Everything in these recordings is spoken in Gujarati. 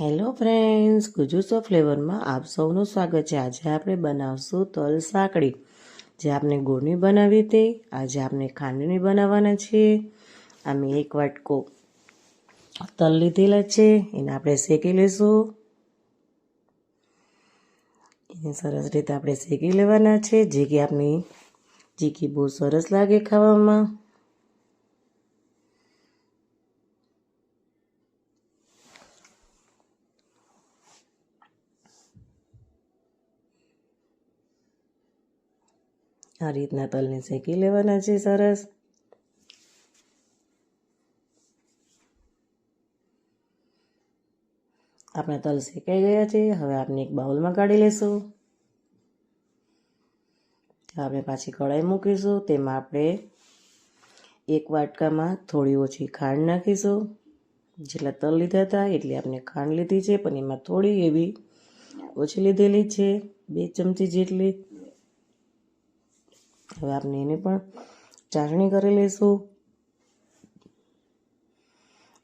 હેલો ફ્રેન્ડ્સ ગુજુસો ફ્લેવરમાં આપ સૌનું સ્વાગત છે. આજે આપણે બનાવશું તલ સાંકળી. જે આપણે ગોળની બનાવી હતી, આજે આપણે ખાંડની બનાવવાના છીએ. અમે એક વાટકો તલ લીધેલા છે. એને આપણે શેકી લઈશું એને સરસ રીતે આપણે શેકી લેવાના છે. જે કે આપણી ચીકી બહુ સરસ લાગે ખાવામાં. આ રીતના તલને શેકી લેવાના છે સરસ. આપણા તલ શેકાઈ ગયા છે. હવે આપણે એક બાઉલમાં કાઢી લેશું. આપણે પાછી કઢાઈ મૂકીશું. તેમાં આપણે એક વાટકામાં થોડી ઓછી ખાંડ નાખીશું. જેટલા તલ લીધા હતા એટલી આપણે ખાંડ લીધી છે. પણ એમાં થોડી એવી ઓછી લીધેલી છે. બે ચમચી જેટલી હવે આપણે એને પણ ચાસણી કરી લઈશું.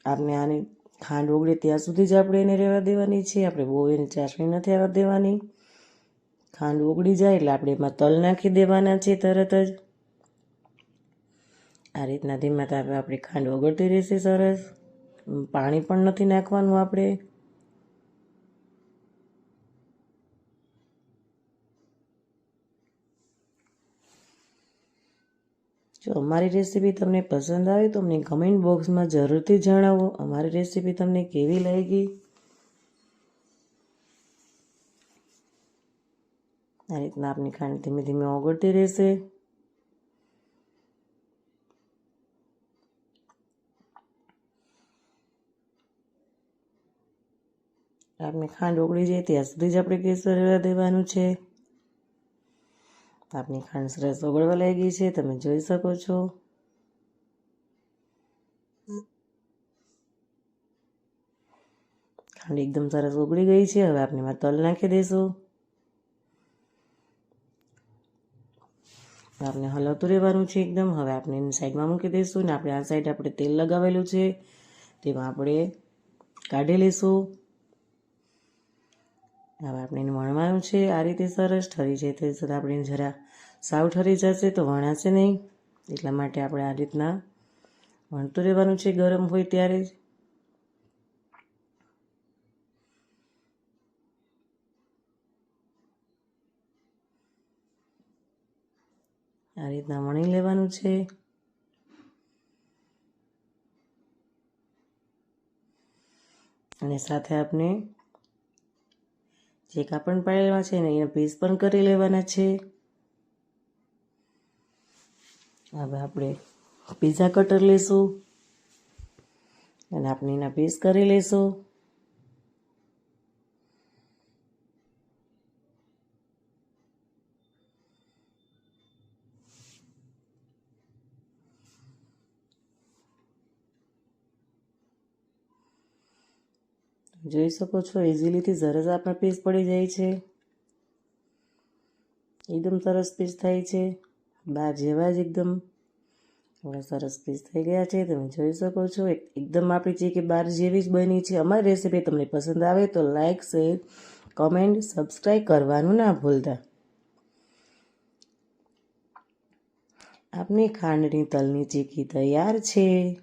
આપણે આની ખાંડ ઓગળે ત્યાં સુધી જ આપણે એને રહેવા દેવાની છે. આપણે બહુ એને ચાસણી નથી આવવા દેવાની. ખાંડ ઓગળી જાય એટલે આપણે એમાં તલ નાખી દેવાના છે તરત જ. આ રીતના ધીમા તાપે આપણી ખાંડ ઓગળતી રહેશે સરસ. પાણી પણ નથી નાખવાનું આપણે. જો અમારી રેસીપી તમને પસંદ આવે તો અમને કમેન્ટ બોક્સમાં જરૂરથી જણાવો. અમારી રેસીપી તમને કેવી લાગી? આ રીતના આપની ખાંડ ધીમે ધીમે ઓગળતી રહેશે. આપની ખાંડ ઓગળી જાય ત્યાં સુધી જ આપણે કેસર રહેવા દેવાનું છે. આપની ખાંડ સરસ ઓગળવા લાગી છે, તમે જોઈ શકો છો. ખાંડ એકદમ સરસ ઓગળી ગઈ છે, હવે આપણે એમાં તલ નાખી દઈશું આપણે હલાવતું રહેવાનું છે એકદમ, હવે આપણે એની સાઈડમાં મૂકી દઈશું ને આપણે આ સાઈડ આપણે તેલ લગાવેલું છે, તેમાં આપણે કાઢી લઈશું હવે આપણે વણવાનું છે. આ રીતે સરસ ઠરી જાય તે છતાં આપણે જરા સાવ ઠરી જશે તો વણાશે નહીં. એટલા માટે આપણે આ રીતના વણતું રહેવાનું છે. ગરમ હોય ત્યારે જ. આ રીતના વણી લેવાનું છે. અને સાથે આપણે જે કાપડ પાડેલા છે ને એના પીસ પણ કરી લેવાના છે. હવે આપણે પીઝા કટર લઈશું અને આપણે એના પીસ કરી લઈશું જોઈ શકો છો ઇઝીલીથી સરસ આપણા પીસ પડી જાય છે. એકદમ સરસ પીસ થાય છે. બાર જેવા જ એકદમ આપણા સરસ પીસ થઈ ગયા છે. તમે જોઈ શકો છો એકદમ આપણી છે કે બાર જેવી જ બની છે. અમારી રેસીપી તમને પસંદ આવે તો લાઇક શેર કમેન્ટ સબસ્ક્રાઈબ કરવાનું ના ભૂલતા. આપની ખાંડની તલની ચીકી તૈયાર છે.